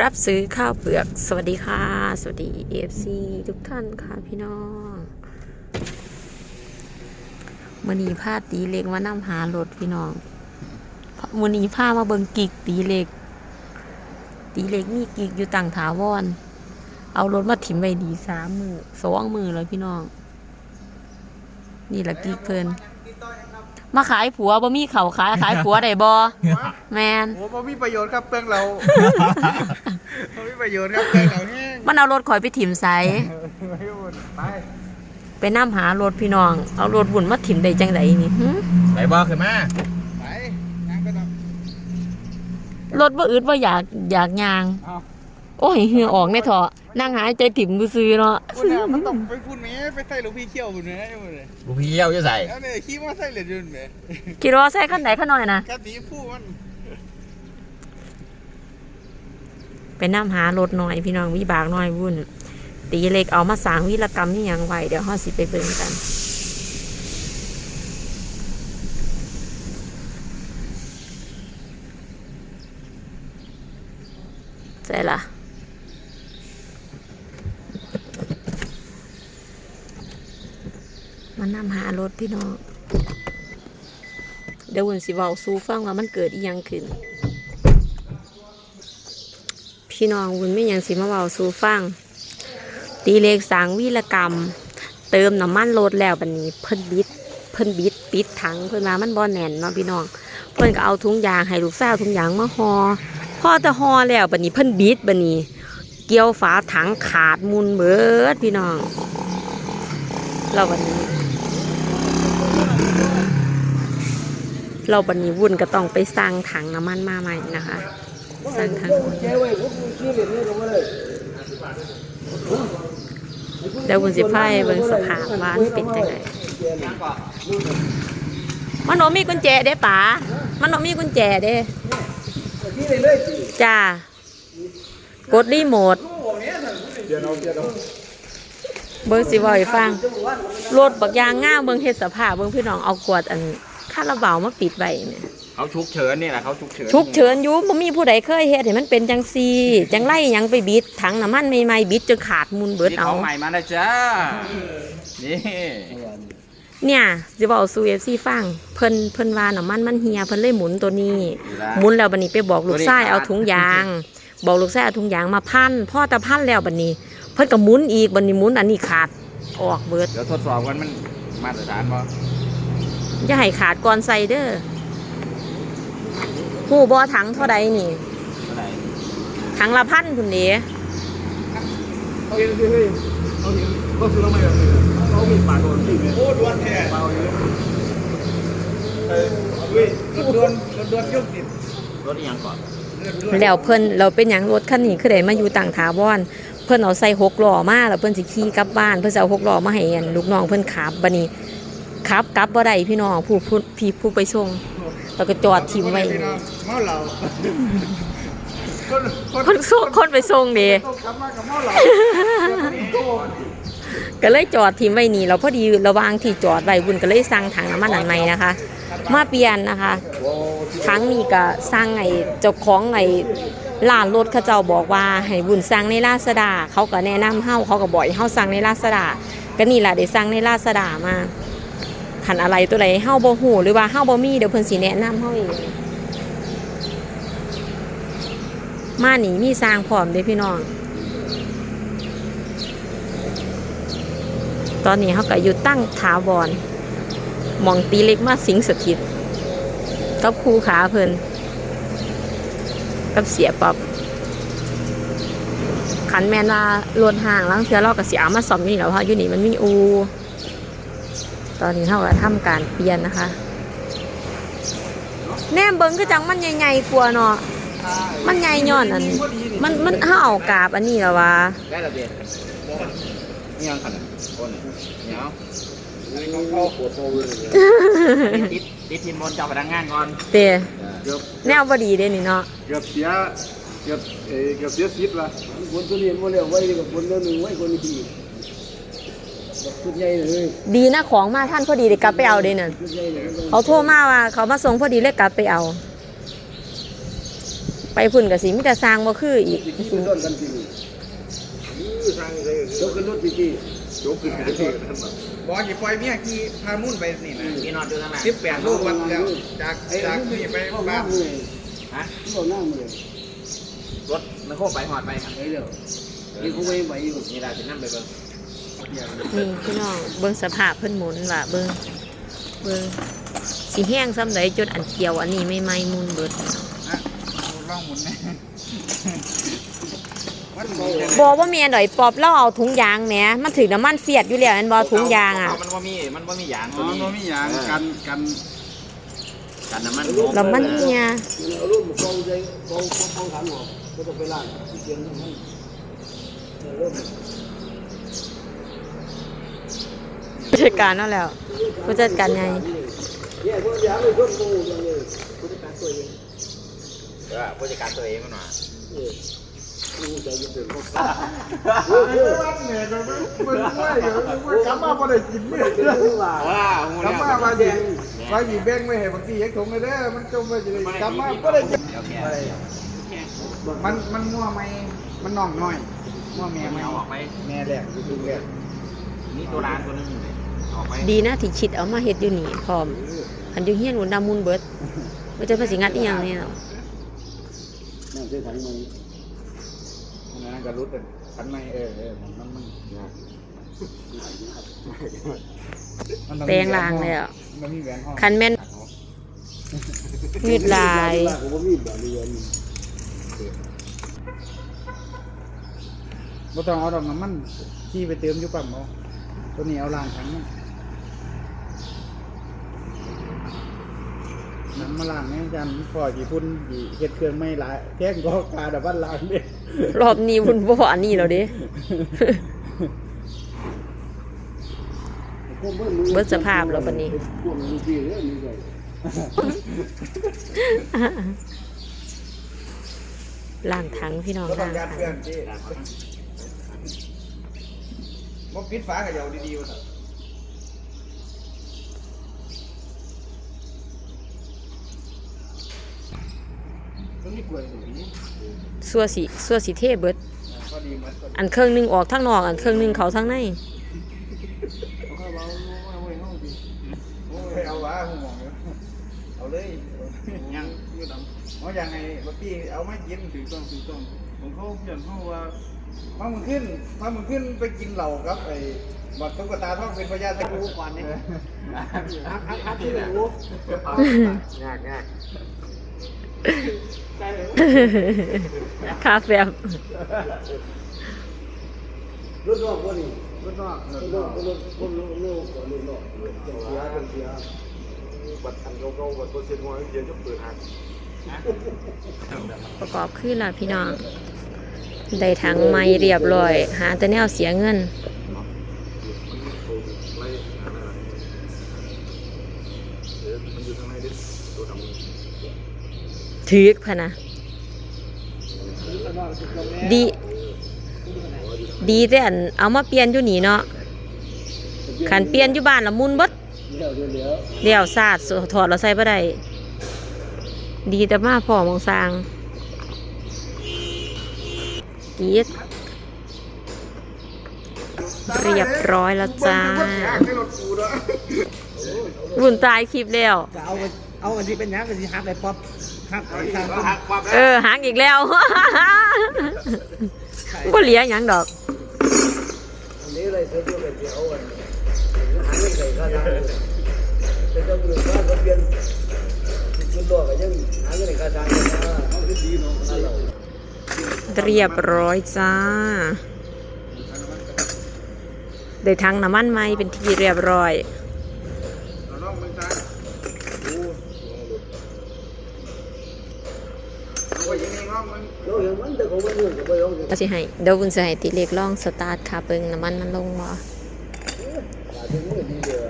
รับซื้อข้าวเปลือก สวัสดีค่ะ สวัสดีเอฟซีทุกท่านค่ะพี่น้องมือนีพาตีเล็กมานํหารถพี่น้องมือนีพามาเบิงกิกตีเล็ก ตีเล็กมีกิกอยู่ต่างถาวร เอารถมาถิ่มไว้ดีสามมือสองมือเลยพี่น้อง นี่แหละกิกเพิ่น มาขายผัวบ่มีเขาขายขายผัวได้บ่แมนโอ้บ่มีประโยชน์ครับเปลืองเราบ่มีประโยชน์ครับเปลืองเราแห้งมันเอารถข่อยไปถิ่มใสไม่หมดไปไปนํหารถพี่น้อง เอารถบุญมาถิ่มได้จังไดนี่หึไหนบอกขึ้นมาไปนั่งก็ต้องรถบ่อึดบ่อยากอยากยางเอา โอ้ยเหงื่อออกแน่เถอะนั่งหายใจถิ่มซื่อๆเนาะพูดแล้วมันต้องไปพูดแหม่ไปใส่หลูกพี่เขี้ยวพุ่นแหม่หมดเลยลูกพี่เยี่ยวจะใส่แล้วเนี่ยขี้มาใส่เหรียญยืนแหม่คิดว่าใส่คันไหนคันน้อยนะกะตีผู้มันไปนํหารถหน่อยพี่น้องวิบากหน่อยวุ่น ตีเล็กเอามาสร้างวีรกรรมนี่ยังไว้เดี๋ยวเฮาสิไปเบิ่งกันใช่ละ มันนำหารถพี่น้อง เดี๋ยววุ่นสิเว้าสู้ฟังว่ามันเกิดอีหยังขึ้น พี่น้องวุ้นไม่ยังสิมาเว้าสู่ฟัง ตีเลขสางวีรกรรม เติมน้ำมันรถแล้วบัดนี้เพิ่นบิดเพิ่นบิดปิดถังเพิ่นว่ามันบ่แน่นเนาะพี่น้อง เพิ่นก็เอาถุงยางให้ลูกสาวถุงยางมาหอ่อพอจะห่อแล้วบัดนี้เพิ่นบิดบัดนี้ เกี่ยวฝาถังขาดมุนเบิดพี่น้องเราบัดนี้ เราบัดนี้วุ่นก็ต้องไปสร้างถังน้ำมันมาใหม่นะคะ สร้างถังเดี๋ยวคุณสิพายเบิ่งสภาพว่ามันเป็นจังไดมันบ่มีกุญแจเด้ป๋ามันบ่มีกุญแจเด้จ้ากดรีโมทเบิ่งสิเว้าให้ฟังรถบักยางง่ามเบิ่งเฮ็ดสภาพเบิ่งพี่น้องเอาขวดอัน คาราบาวมาปิดไว้เนี่ยเขาฉุกเฉินนี่แหละเขาฉุกเฉินฉุกเฉินอยู่บ่มีผู้ใดเคยเฮ็ดให้มันเป็นจังซี่จังไล่หยังไปบิดถังน้ำมันใหม่ๆบิดจนขาดมุนเบิดนี่เอาของใหม่มาแล้วจ้านี่เนี่ยสิบอกสู่ FC ฟังเพิ่นเพิ่นว่าน้ำมันมันเฮียเพิ่นเลยหมุนตัวนี้หมุนแล้วบัดนี้ไปบอกลูกชายเอาถุงยาง บอกลูกชายเอาถุงยางมาพันพ่อตะพันแล้วบัดนี้ เพิ่นก็หมุนอีกบัดนี้หมุนอันนี้ขาดออกเบิดเดี๋ยวทดสอบกันมันมาตรฐานบ่ อย่าให้ขาดก่อนใส่เด้อฮู้บ่ถังเท่าใดนี่ เท่าไหร่ถังละพันพุ่นเด้เอาเห็นสิเฮ้ยเอาเห็นก็ซื้อมาแบบนี้เอามีปากโดนที่โอ้ดวนแท้เปล่าอยู่เออเฮ้ยรถดวนรถดวนยกติดรถอีหยังก่อนแล้วเพิ่นเราเป็นหยังรถคันนี้คือได้มาอยู่ต่างถาวรเพิ่นเอาใส่หกล้อมาแล้วเพิ่นสิขี่กลับบ้าน เพิ่นเอาหกล้อมาให้อันลูกน้องเพิ่นขับบัดนี้ ขับกลับบ่ได้พี่น้องผู้ผู้พี่ผู้ไปส่งแล้วก็จอดทิ้งไว้พี่น้องเมาเหล้าคนคนคนส่งคนไปส่งเด้ต้องกลับมากับเมาเหล้าก็เลยจอดทิ้งไว้นี่แล้วพอดีระหว่างที่จอดไว้บุญก็เลยสั่งถังน้ำมันอันใหม่นะคะ มาเปลี่ยนนะคะทั้งนี้ก็สั่งไอ้เจ้าของไอ้ร้านรถเขาเจ้าบอกว่าให้บุญสั่งในลาซาดา เขาก็แนะนำเฮาเขาก็บอกให้เฮาสั่งในลาซาดา ก็นี่แหละได้สั่งในลาซาดามา ขันอะไรตัวไหนเฮาบ่ฮู้หรือว่าเฮาบ่มีเดี๋ยวเพิ่นสิแนะนำเฮาเองมาหนีมีสร้างพร้อมเด้พี่น้อง ตอนนี้เขาก็อยู่ตั้งถาวรมองตีเล็กมาสิงสถิตกับครูขาเพิ่นกับเสียปอบขันแมนว่ารถห่างล้างเทือเราก็เสียมาซ่อมอยู่นี่แหล้วเพราะอยู่นี่มันมีอู ตอนนี้เขาก็ทำการเปลี่ยนนะคะ แนมเบิ้งคือจังมันใหญ่ๆกว่าเนาะมันใหญ่ย้อนอันมันมันเฮาเอากาบอันนี้แล้ววะได้ระเบียบนี่ยังขนาดคนเหนียวติดติดทีมบนเจ้าพนักงานก่อนเตะแนวบ่ดีเด้นี่เนาะเกือบเสียเกือบเกือบเสียสิทธิ์ละคนตัวนี้มาเร็วไว้กับคนตัวหนึ่งไว้คนนี้ ชุดใหญ่เลยดีนะของมาท่านพอดีเด็กกลับไปเอาเด้นั่นชุดใหญ่เลยเขาโทรมาว่าเขามาส่งพอดีเลยกลับไปเอา ไปพุ่นก็สิมีแต่สร้างบ่คืออีกที่ที่ต้นกันจริงยกขึ้นรถพี่ยกขึ้นไปที่นั่นแบบบอกกี่ปล่อยเมียขี่พามุ่นไปนี่นะมีนอนอยู่ข้างหลังสิบแปดลูกวันแล้วจากจากนี่ไปบ้านฮะเรานั่งเลยรถมันโคไปหอดไปครับไอ้เดี๋ยวนี่เขาไม่ไหวอยู่นี่เราจะนั่งไปเบิ่ง นี่พี่น้องเบิ่งสภาพเพิ่นหมุนว่าเบิ่งเบิ่งสิแห้งซ้ำใดจนอันเกี่ยวอันนี้ไม่ไหม้มุนเบิดนะร่องหมุนแน่มันบอกว่าเมียดอยปอบเล่าเอาถุงยางแหมมันถึงน้ำมันเฟียดอยู่แล้วอันบอถุงยางอะมันว่ามีมันว่ามียางอ๋อมันมีอย่างกันกันกันน้ำมันแล้วมันเนี่ยเอาลูกกองใจกองกองขันหัวก็ต้องไปล่างเกียงทั้งนั้นเริ่ม ผู้จัดการนั่นแหล้วผู้จัดการไงเนี่ยพวกยาไม่พ้นกูยังเลยผู้จัดการตัวเองเออผู้จัดการตัวเองมันมาเออกูจะยึดเป็นพวกรับเนี่ยก็ไม่ไม่ไม่เดี๋ยวกลับมาพอได้กินเนี่ยว้าว้าวงูกลับเนี่ยมามาดีมาดีแบ่งไม่ให้บางทียักถุงเลยเด้อมันจมไปเลยกลับมาก็ได้กินโอเคมันมันมั่วไหมมันน่องน้อยมั่วแม่ไหมเอาออกไปแม่แรกคือแรกนี่ตัวร้านตัวนึง อยู่ไหนออกไปดีนะที่คิดเอามาเฮ็ดอยู่นี่พร้อมอันอยู่เฮียนหุ่นดำมุนเบิดไม่ใช่ภาษีงัดอีหยังนี่เนาะนั่งเส้นถังมันนั่นก็รู้แต่ขันไม่เออเออมันมันแปลงลางเลยอะมันมีแหวนห้องคันแม่นยืดลายผมว่ามีแบบเรียนบ่ต้องเอาดอกน้ำมันขี่ไปเติมอยู่ปั๊มเอาตัวนี้เอาล้างถังมัน น้ำมาล้างแม่จันพอกี่พุ่นกี่เฮ็ดเครื่องไม่หลายแท่งก็กาดับบ้านล้างเด้รอบนี้พุ่นบ่อันนี้แล้วเด้เบิดสภาพแล้วบัดนี้พวกมันดีเลยนี่เลยล่างถังพี่น้องก็ต้อล่างงยัดถัเพื่องนที่บ่ปิดฝาเขย่าดีๆว่า ซั่นต้องมีกล้วยหน่อยสัวสิสัวสิเทเบิด พอดีเหมือนกันอันเครื่องหนึงออกทางนอก อันเครื่องหนึงเขาทางในเอาเข้าเอาเอาไว้ห้องดีโอ้ยเอาวะผมบอกเลยเอาเลยยังอยู่ดำเอาอย่างไงบักปี้เอาไม่กินถือต้องถือต้องผมเขาเปลี่ยนเขาว่าพามึงขึ้นพามึงขึ้นไปกินเหล้าครับไอ้บักตุ๊กตาทองเป็นพญาตะกูก่อนนี่ฮักฮักฮักที่ไหนวะยากยาก คาแฟบรถนอกวะนี่รถนอกรถนอกรถรถรถรถรถนอกเสียเสียบัตรอันโกบัตรเปอร์เซ็นหัวเขียนจะเปิดหักประกอบขึ้นล่ะพี่น้อง ได้ถังไม้เรียบร้อย หาแต่แนวเสียเงิน ไม่เออมันอยู่ข้างในดิตัวทำ ถือกพะนะดี ดีแต่อันเอามาเปลี่ยนอยู่นี่เนาะขันเปลี่ยนอยู่บ้านละมุนบดเดี๋ยวเดี๋ยวเดี๋ยวเดี๋ยวสาดถอดเราใส่บ่ได้ดีแต่มาพอมองสร้างกีดเรียบร้อยแล้วจ้า รุ่นตายคลิปแล้วเอาเอาอันที่เป็นยังกันที่ฮักเลยป๊อป เออหางอีกแล้วบ่เหลียหยังดอกอันไรเสียตัวเดียวอะหาเงินใส่ข้าวทางเป็นเจ้าหนุ่มบ้านเขาเปลี่ยนจุดอกเรียบร้อยจ้าได้ทั้งน้ำมันไหมเป็นที่เรียบร้อย ก็บ่ยอมก็สิให้เดี๋ยววุ้นจะให้ติเล็กลองสตาร์ทค่ะเบิ่งน้ำมันมันลงบ่หาถึงมือดีเด้อ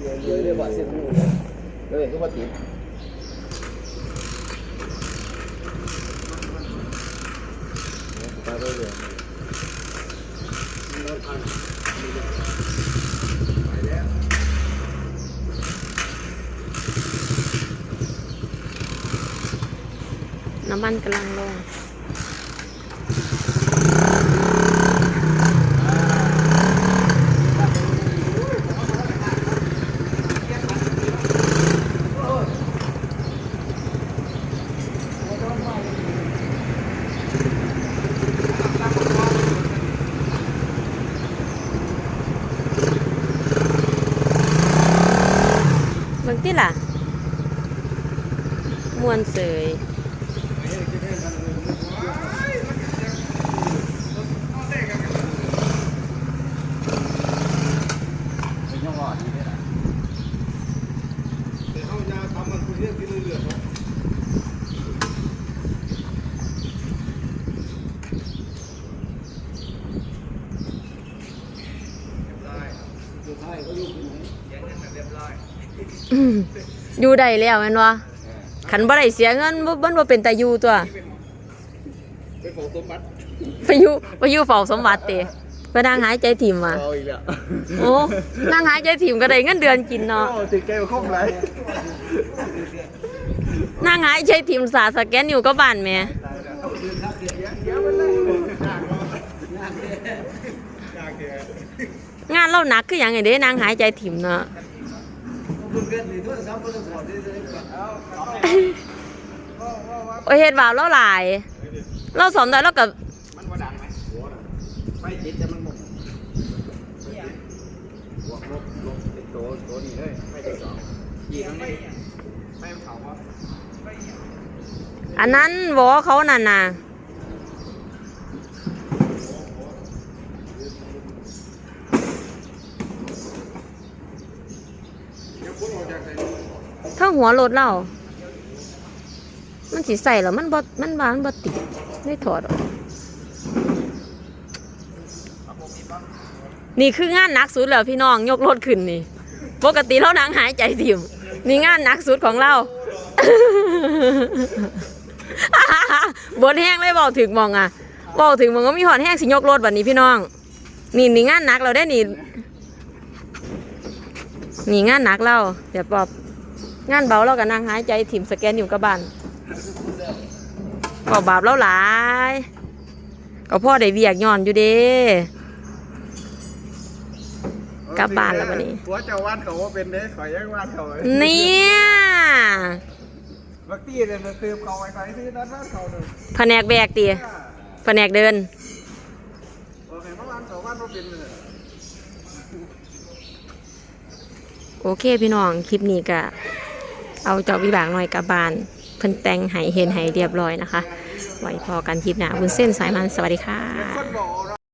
เดี๋ยวเดี๋ยวเรียกว่าเส้นมือเลยก็มาติด เน้ำมันกำลังลงเบิ่งติล่ะมวนเสย เป็นยังหวะดีเนี่ย แต่เขาจะทำมันคือเรื่องที่เรื่อยๆเนาะ อืม อยู่ได้แล้วแม่นบ่คันบ่ได้เสียเงินบ่บ่บ่เป็นตาอยู่ตัวเป็นของสมบัติไปอยู่ไปอยู่เฝ้าสมบัติติไปนั่งหายใจถิ่มว่ะเอาอีกแล้วโอ้นั่งหายใจถิ่มก็ได้เงินเดือนกินเนาะโอ้ติดแก้วครบเลยนั่งหายใจถิ่มสาสแกนอยู่ก็บ้านแม่งานเราหนักคือหยังไงเด้นั่งหายใจถิ่มเนาะ โอ้ยเฮ็ดบาปเราหลาย เราสอนได้เรากับมันว่าดังไหมหัวน่ะไฟติดแต่มันหมดหัวลบลบติดตัวตัวนี้เลยไฟติดสองยีตรงนี้ไฟมันเผาวะอันนั้นวอเขานั่นน่ะ เดี๋ยวคุณออกจากไหน ถ้าหัวรถเรามันสิใส่แล้วมันบ่มันวางบ่ติดได้ถอดออกนี่คืองานหนักสุดแล้วพี่น้องยกรถขึ้นนี่ ปกติเรานังหายใจถิ่มนี่งานหนักสุดของเราบนแห้งเลยบอกถึงมองอะบอกถึงมองก็มีหอดแห้งสิยกรถแบบนี้พี่น้อง นี่นี่งานหนักเราได้นี่นี่งานหนักเราเดี๋ยวปอบ งานเบาเราก็นั่งหายใจถิ่มสแกนอยู่กับบ้านก็บาปเราหลาย ก็พ่อได้เวียกย้อนอยู่เด้กลับบ้านแล้วบัดนี้หัวเจ้าวันเขาว่าเป็นเด้ขอยยังวันเขาเลยเนี่ยบักตี้เนี่ยมันคือเขาไอ้ใครซื้อนั้นบ้านเขาเลยแผนกแบกตีแผนกเดินโอเคเมื่อวานเขาวันว่าเป็นเลยโอเคพี่น้องคลิปนี้ก็ เอาเจาวิบากหน่อยกับบาน เพิ่นแต่งไห้เห็นไห้เรียบร้อยนะคะ ไว้พอกันทิปหน้าบุญเส้นสายมันสวัสดีค่ะ